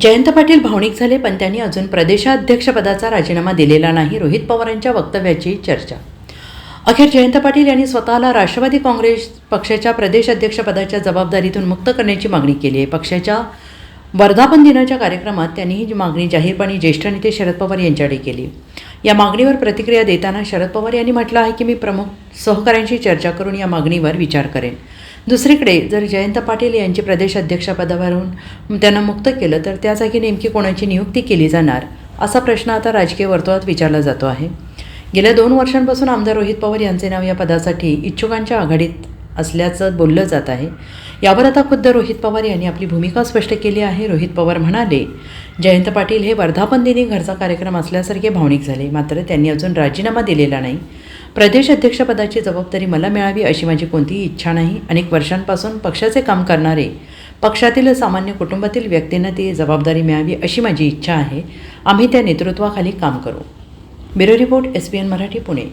जयंत पाटील भावनिक झाले पण त्यांनी अजून प्रदेशाध्यक्षपदाचा राजीनामा दिलेला नाही रोहित पवारांच्या वक्तव्याची चर्चा. अखेर जयंत पाटील यांनी स्वतःला राष्ट्रवादी काँग्रेस पक्षाच्या प्रदेश अध्यक्षपदाच्या जबाबदारीतून मुक्त करण्याची मागणी केली आहे. पक्षाच्या वर्धापन दिनाच्या कार्यक्रमात त्यांनी ही मागणी जाहीरपणे ज्येष्ठ नेते शरद पवार यांच्याकडे केली. या मागणीवर प्रतिक्रिया देताना शरद पवार यांनी म्हटलं आहे की मी प्रमुख सहकाऱ्यांशी चर्चा करून या मागणीवर विचार करेन. दुसरीकडे जर जयंत पाटील यांची प्रदेश अध्यक्षपदावरून त्यांना मुक्त केलं तर त्या जागी नेमकी कोणाची नियुक्ती केली जाणार असा प्रश्न आता राजकीय वर्तुळात विचारला जातो आहे. गेल्या दोन वर्षांपासून आमदार रोहित पवार यांचे नाव या पदासाठी इच्छुकांच्या आघाडीत असल्याचं बोललं जात आहे. यावर आता खुद्द रोहित पवार यांनी आपली भूमिका स्पष्ट केली आहे. रोहित पवार म्हणाले जयंत पाटील हे वर्धापन दिनी घरचा कार्यक्रम असल्यासारखे भावनिक झाले मात्र त्यांनी अजून राजीनामा दिलेला नाही. प्रदेश अध्यक्षपदाची जबाबदारी मला मिळावी अशी माझी कोणतीही इच्छा नाही. अनेक वर्षांपासून पक्षाचे काम करणारे पक्षातील सामान्य कुटुंबातील व्यक्तींना ती जबाबदारी मिळावी अशी माझी इच्छा आहे. आम्ही त्या नेतृत्वाखाली काम करू. Bureau report S P N Marathi Pune.